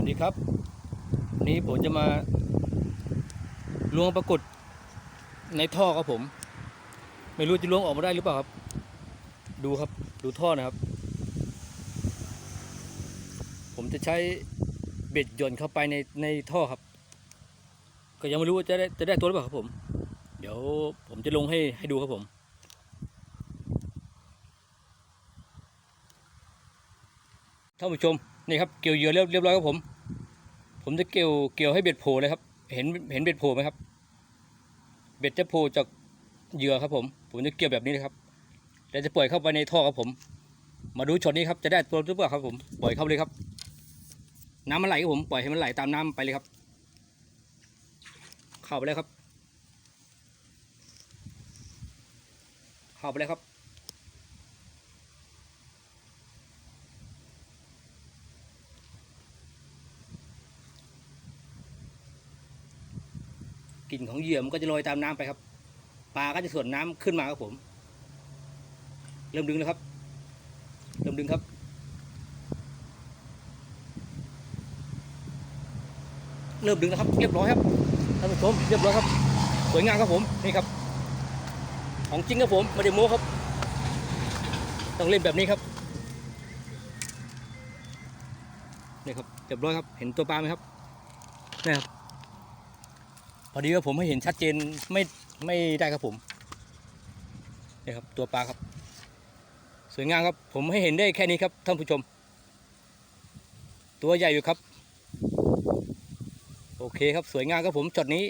วัสดีครับ วันนี้ผมจะมาล้วงปรากฏในท่อครับผม ไม่รู้จะล้วงออกมาได้หรือเปล่าครับ ดูครับดูท่อนะครับ ผมจะใช้เบ็ดหย่อนเข้าไปในในท่อครับ ก็ยังไม่รู้ว่าจะได้จะได้ตัวหรือเปล่าครับผม เดี๋ยวผมจะลงให้ให้ดูครับผมท่านผู้ชม นี่ครับเกี่ยวเหยื่อเรียบเรียบร้อยครับผม ผมจะเกี่ยวเกี่ยวให้เบ็ดโผล่เลยครับ เห็นเห็นเบ็ดโผล่ไหมครับ เบ็ดจะโผล่จากเหยื่อครับผม ผมจะเกี่ยวแบบนี้นะครับแล้วจะปล่อยเข้าไปในท่อครับผม มาดูช็อตนี้ครับจะได้ตัวหรือเปล่าครับผมปล่อยเข้าไปเลยครับ น้ำมันไหลครับผมปล่อยให้มันไหลตามน้ำไปเลยครับ เข้าไปแล้วครับ เข้าไปแล้วครับ กลิ่นของเหยื่อมันก็จะลอยตามน้ำไปครับ ปลาก็จะส่วนน้ำขึ้นมาครับผม เริ่มดึงแล้วครับ เริ่มดึงครับ เริ่มดึงแล้วครับ เรียบร้อยครับท่านผู้ชมเรียบร้อยครับ สวยงามครับผมนี่ครับ ของจริงครับผมไม่ได้โม้ครับ ต้องเล่นแบบนี้ครับนี่ครับเรียบร้อยครับ เห็นตัวปลาไหมครับนี่ครับ พอดีว่าผมให้เห็นชัดเจนไม่ไม่ได้ครับผมนี่ครับตัวปลาครับ สวยงามครับ ผมให้เห็นได้แค่นี้ครับท่านผู้ชม ตัวใหญ่อยู่ครับ โอเคครับสวยงามครับผมจอดนี้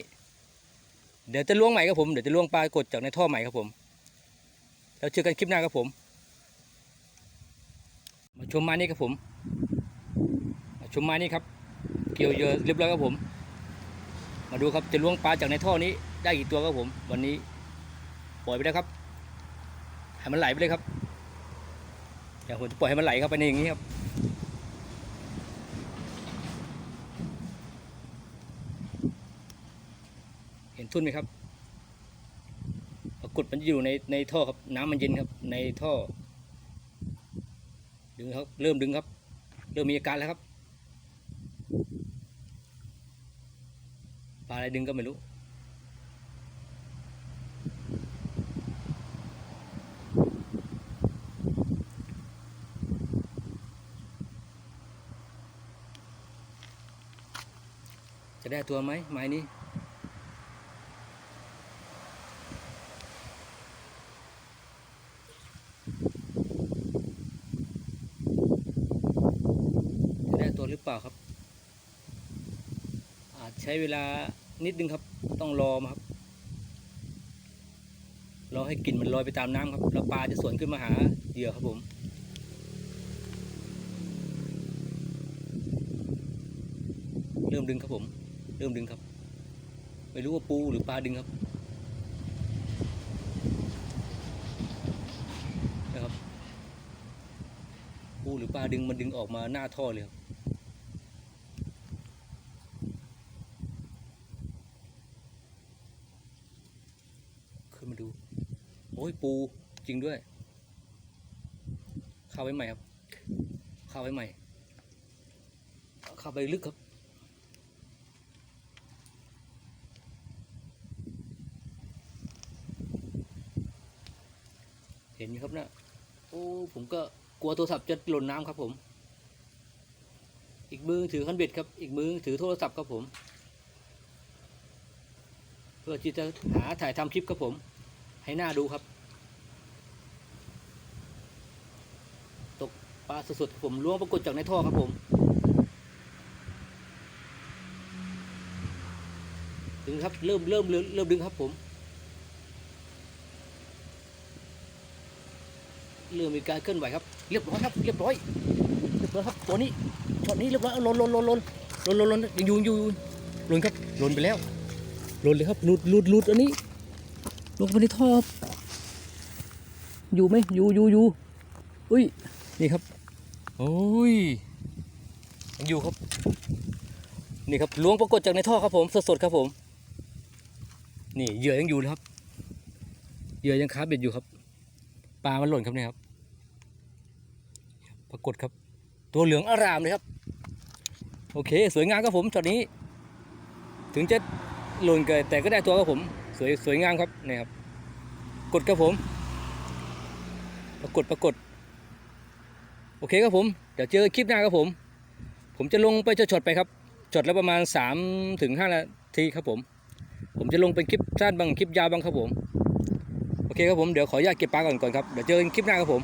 เดี๋ยวจะล้วงใหม่ครับผมเดี๋ยวจะล้วงปลากดจากในท่อใหม่ครับผมแล้วเจอกันคลิปหน้าครับผม มาชมม้นี้ครับผม มาชมม้นี้ครับ เกี่ยวเยอะเรียบร้อยครับผม มาดูครับจะล้วงปลาจากในท่อนี้ได้กี่ตัวครับผม วันนี้ปล่อยไปแล้วครับให้มันไหลไปเลยครับอย่างผมจะปล่อยให้มันไหลเข้าไปในอย่างนี้ครับเห็นทุ่นไหมครับปรากฏมันอยู่ในในท่อครับ น้ำมันเย็นครับ ในท่อดึงครับ เริ่มดึงครับ เริ่มมีอาการแล้วครับ ปลาอะไรดึงก็ไม่รู้ จะได้ตัวไหมไม้นี้จะได้ตัวหรือเปล่าครับ ใช้เวลานิดนึงครับ ต้องรอมาครับรอให้กลิ่นมันลอยไปตามน้ำครับ แล้วปลาจะสวนขึ้นมาหาเหยื่อครับผมเริ่มดึงครับผม เริ่มดึงครับ ไม่รู้ว่าปูหรือปลาดึงครับนะครับปูหรือปลาดึงมันดึงออกมาหน้าท่อเลยครับ ขึ้นมาดู โอ้ยปูจริงด้วย เข้าไว้ใหม่ครับ เข้าไว้ใหม่ เข้าไปลึกครับ เห็นอยู่ครับนะโอ้ผมก็กลัวโทรศัพท์จะหล่นน้ำครับผม อีกมือถือคันเบ็ดครับ อีกมือถือโทรศัพท์ครับผม เพื่อที่จะหาถ่ายทำคลิปครับผม ให้หน้าดูครับ ตก ปลาสดๆผมล้วงปรากฏจากในท่อครับผมดึงครับเริ่มเริ่มเริ่มเริ่มดึงครับผม เริ่มมีการเคลื่อนไหวครับ เรียบร้อยครับเรียบร้อยเรียบร้อยครับตัวนี้ช็อตนี้เรียบร้อยลนลนลนลนลนลนลนยังอยู่อยู่อยู่หลนครับลนไปแล้วลนเลยครับหลุดหลุดหลุดอันนี้ ลงไปในท่ออยู่ไหมอยู่อยู่อยู่อุ้ยนี่ครับ โอ้ยยังอยู่ครับ นี่ครับล้วงปรากฏจากในท่อครับผมสดๆครับผม นี่เหยื่อยังอยู่นะครับเหยื่อยังคาเบ็ดอยู่ครับปลามันหล่นครับเนี่ยครับ ปรากฏครับ ตัวเหลืองอารามเลยครับ โอเค สวยงามครับผมช็อตนี้ ถึงจะหล่นเกิดแต่ก็ได้ตัวครับผม สวยสวยงามครับนี่ครับ กดครับผม ปรากฏปรากฏ โอเคครับผม เดี๋ยวเจอคลิปหน้าครับผม ผมจะลงไปจะช็อตไปครับช็อตละประมาณ3ถึง5นาทีครับผม ผมจะลงเป็นคลิปสั้นบางคลิปยาวบางครับผม โอเคครับผม เดี๋ยวขออนุญาตเก็บปลาก่อนก่อนครับ เดี๋ยวเจอกันคลิปหน้าครับผม